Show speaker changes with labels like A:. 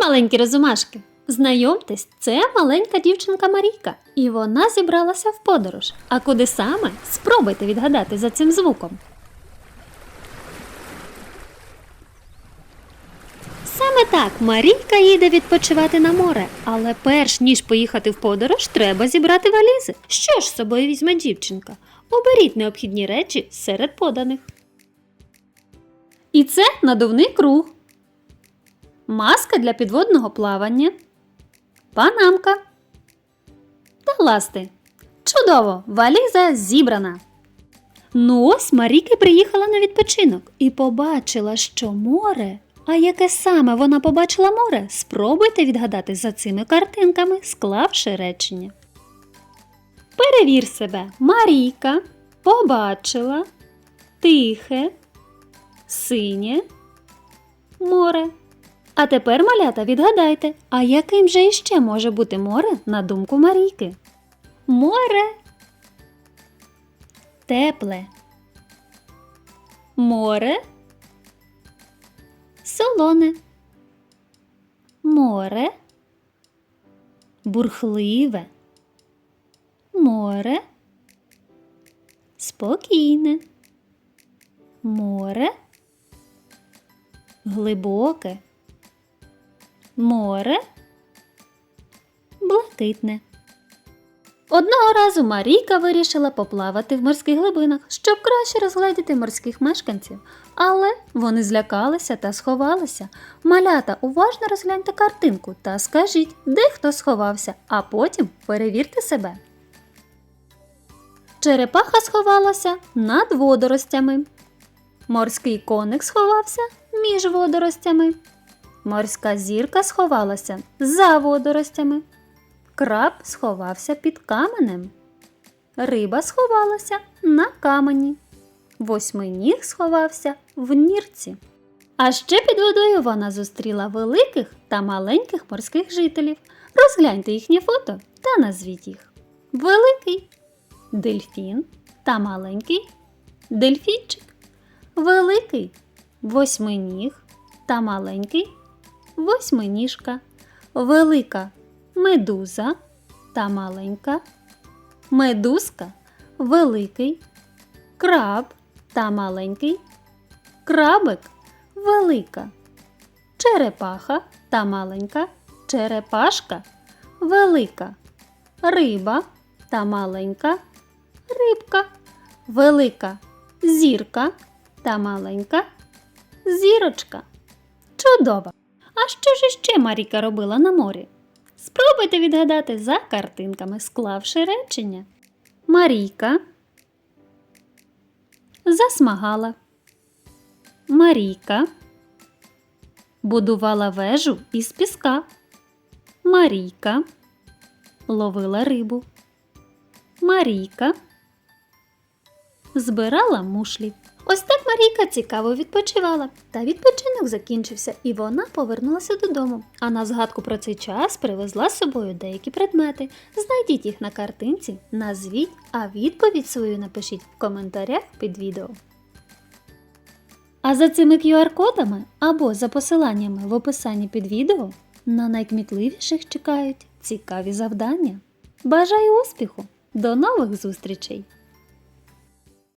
A: маленькі розумашки! Знайомтесь, це маленька дівчинка Марійка, і вона зібралася в подорож. А куди саме? Спробуйте відгадати за цим звуком. Саме так Марійка їде відпочивати на море, але перш ніж поїхати в подорож, треба зібрати валізи. Що ж з собою візьме дівчинка? Оберіть необхідні речі серед поданих. І це надувний круг, маска для підводного плавання, панамка та ласти. Чудово! Валіза зібрана. Ну ось Маріки приїхала на відпочинок і побачила, що море. А яке саме вона побачила море? Спробуйте відгадати за цими картинками, склавши речення. Перевір себе. Марійка побачила тихе, синє море. А тепер, малята, відгадайте, а яким же іще може бути море на думку Марійки? Море тепле. Море солоне. Море бурхливе. Море спокійне. Море глибоке. Море блакитне. Одного разу Марійка вирішила поплавати в морських глибинах, щоб краще розгледіти морських мешканців. Але вони злякалися та сховалися. Малята, уважно розгляньте картинку та скажіть, де хто сховався, а потім перевірте себе. Черепаха сховалася над водоростями. Морський коник сховався між водоростями. Морська зірка сховалася за водоростями. Краб сховався під каменем. Риба сховалася на камені. Восьминіг сховався в нірці. А ще під водою вона зустріла великих та маленьких морських жителів. Розгляньте їхнє фото та назвіть їх. Великий дельфін та маленький дельфінчик. Великий восьминіг та маленький восьминіжка. Велика медуза та маленька, медузка, великий, краб та маленький, крабик, велика, черепаха та маленька, черепашка, велика, риба та маленька, рибка, велика, зірка та маленька, зірочка. Чудово! А що ж іще Маріка робила на морі? Спробуйте відгадати за картинками, склавши речення. Марійка засмагала. Марійка будувала вежу із піска. Марійка ловила рибу. Марійка збирала мушлі. Ось так Марійка цікаво відпочивала. Та відпочинок закінчився, і вона повернулася додому. А на згадку про цей час привезла з собою деякі предмети. Знайдіть їх на картинці, назвіть, а відповідь свою напишіть в коментарях під відео. А за цими QR-кодами або за посиланнями в описанні під відео на найкмітливіших чекають цікаві завдання. Бажаю успіху! До нових зустрічей!